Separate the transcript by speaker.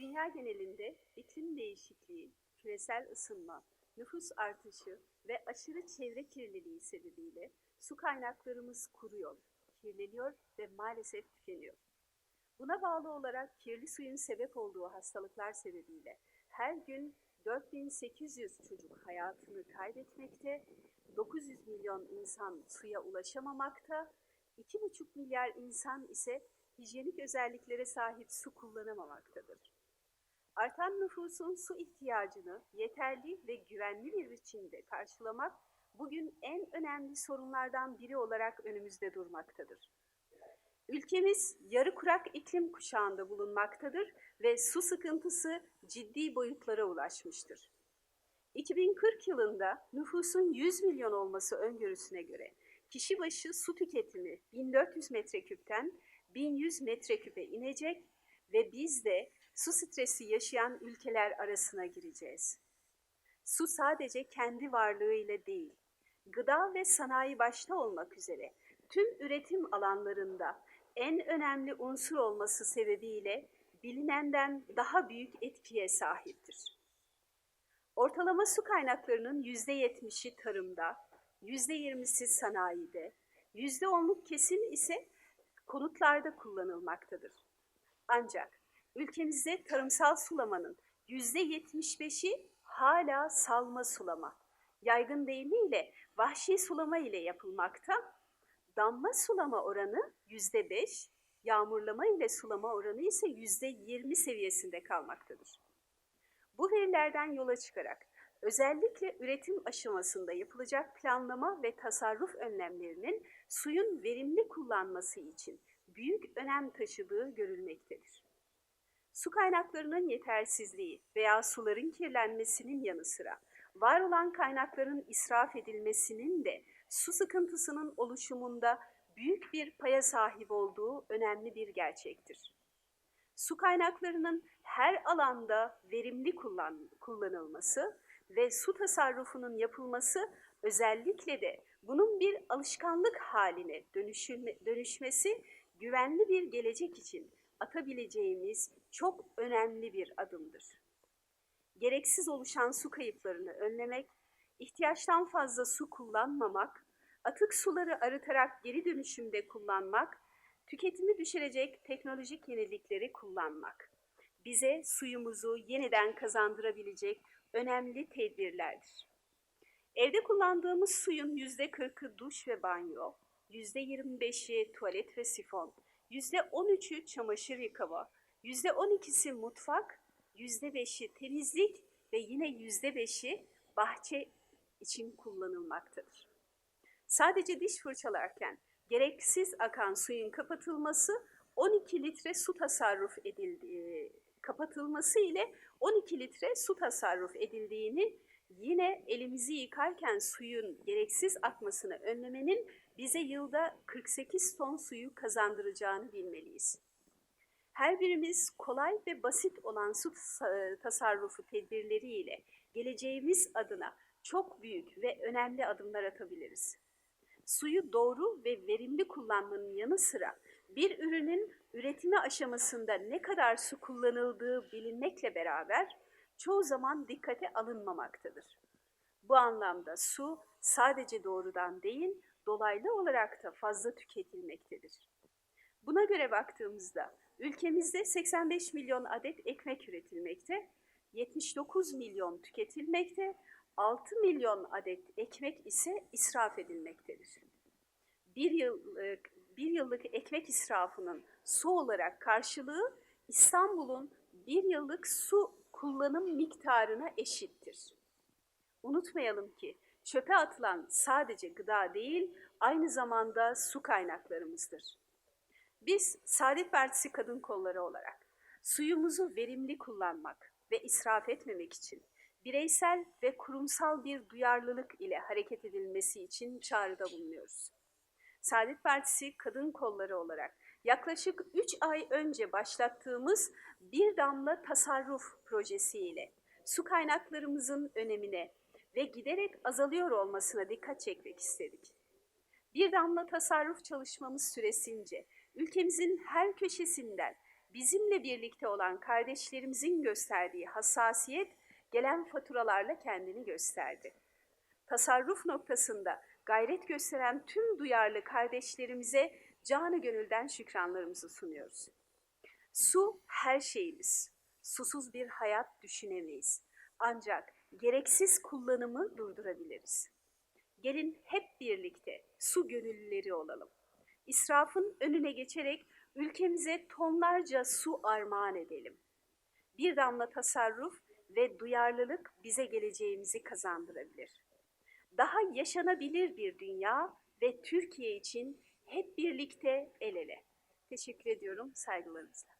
Speaker 1: Dünya genelinde iklim değişikliği, küresel ısınma, nüfus artışı ve aşırı çevre kirliliği sebebiyle su kaynaklarımız kuruyor, kirleniyor ve maalesef tükeniyor. Buna bağlı olarak kirli suyun sebep olduğu hastalıklar sebebiyle her gün 4800 çocuk hayatını kaybetmekte, 900 milyon insan suya ulaşamamakta, 2,5 milyar insan ise hijyenik özelliklere sahip su kullanamamaktadır. Artan nüfusun su ihtiyacını yeterli ve güvenli bir biçimde karşılamak bugün en önemli sorunlardan biri olarak önümüzde durmaktadır. Ülkemiz yarı kurak iklim kuşağında bulunmaktadır ve su sıkıntısı ciddi boyutlara ulaşmıştır. 2040 yılında nüfusun 100 milyon olması öngörüsüne göre kişi başı su tüketimi 1400 metreküpten 1100 metreküpe inecek ve biz de su stresi yaşayan ülkeler arasına gireceğiz. Su sadece kendi varlığıyla değil, gıda ve sanayi başta olmak üzere tüm üretim alanlarında en önemli unsur olması sebebiyle bilinenden daha büyük etkiye sahiptir. Ortalama su kaynaklarının yüzde yetmişi tarımda, yüzde yirmisi sanayide, yüzde onluk kesim ise konutlarda kullanılmaktadır. Ancak ülkemizde tarımsal sulamanın yüzde yetmiş beşi hala salma sulama. Yaygın deyimiyle vahşi sulama ile yapılmakta. Damla sulama oranı yüzde beş, yağmurlama ile sulama oranı ise yüzde yirmi seviyesinde kalmaktadır. Bu verilerden yola çıkarak özellikle üretim aşamasında yapılacak planlama ve tasarruf önlemlerinin suyun verimli kullanması için büyük önem taşıdığı görülmektedir. Su kaynaklarının yetersizliği veya suların kirlenmesinin yanı sıra var olan kaynakların israf edilmesinin de su sıkıntısının oluşumunda büyük bir paya sahip olduğu önemli bir gerçektir. Su kaynaklarının her alanda verimli kullan, kullanılması ve su tasarrufunun yapılması özellikle de bunun bir alışkanlık haline dönüşülme, dönüşmesi güvenli bir gelecek için atabileceğimiz çok önemli bir adımdır. Gereksiz oluşan su kayıplarını önlemek, ihtiyaçtan fazla su kullanmamak, atık suları arıtarak geri dönüşümde kullanmak, tüketimi düşürecek teknolojik yenilikleri kullanmak bize suyumuzu yeniden kazandırabilecek önemli tedbirlerdir. Evde kullandığımız suyun yüzde kırkı duş ve banyo, yüzde yirmi beşi tuvalet ve sifon, yüzde on üçü çamaşır yıkama, yüzde on ikisi mutfak, yüzde beşi temizlik ve yine yüzde beşi bahçe için kullanılmaktadır. Sadece diş fırçalarken gereksiz akan suyun kapatılması 12 litre su tasarruf edildiği kapatılması ile 12 litre su tasarruf edildiğini yine elimizi yıkarken suyun gereksiz akmasını önlemenin bize yılda 48 ton suyu kazandıracağını bilmeliyiz. Her birimiz kolay ve basit olan su tasarrufu tedbirleriyle geleceğimiz adına çok büyük ve önemli adımlar atabiliriz. Suyu doğru ve verimli kullanmanın yanı sıra bir ürünün üretimi aşamasında ne kadar su kullanıldığı bilinmekle beraber çoğu zaman dikkate alınmamaktadır. Bu anlamda su sadece doğrudan değil, dolaylı olarak da fazla tüketilmektedir. Buna göre baktığımızda ülkemizde 85 milyon adet ekmek üretilmekte, 79 milyon tüketilmekte, 6 milyon adet ekmek ise israf edilmektedir. Bir yıllık, bir yıllık ekmek israfının su olarak karşılığı İstanbul'un bir yıllık su kullanım miktarına eşittir. Unutmayalım ki çöpe atılan sadece gıda değil, aynı zamanda su kaynaklarımızdır. Biz Saadet Partisi Kadın Kolları olarak suyumuzu verimli kullanmak ve israf etmemek için bireysel ve kurumsal bir duyarlılık ile hareket edilmesi için çağrıda bulunuyoruz. Saadet Partisi Kadın Kolları olarak yaklaşık 3 ay önce başlattığımız Bir Damla Tasarruf projesiyle su kaynaklarımızın önemine ve giderek azalıyor olmasına dikkat çekmek istedik. Bir damla tasarruf çalışmamız süresince ülkemizin her köşesinden bizimle birlikte olan kardeşlerimizin gösterdiği hassasiyet gelen faturalarla kendini gösterdi. Tasarruf noktasında gayret gösteren tüm duyarlı kardeşlerimize canı gönülden şükranlarımızı sunuyoruz. Su her şeyimiz. Susuz bir hayat düşünemeyiz. Ancak gereksiz kullanımı durdurabiliriz. Gelin hep birlikte su gönüllüleri olalım. İsrafın önüne geçerek ülkemize tonlarca su armağan edelim. Bir damla tasarruf ve duyarlılık bize geleceğimizi kazandırabilir. Daha yaşanabilir bir dünya ve Türkiye için hep birlikte el ele. Teşekkür ediyorum saygılarımızla.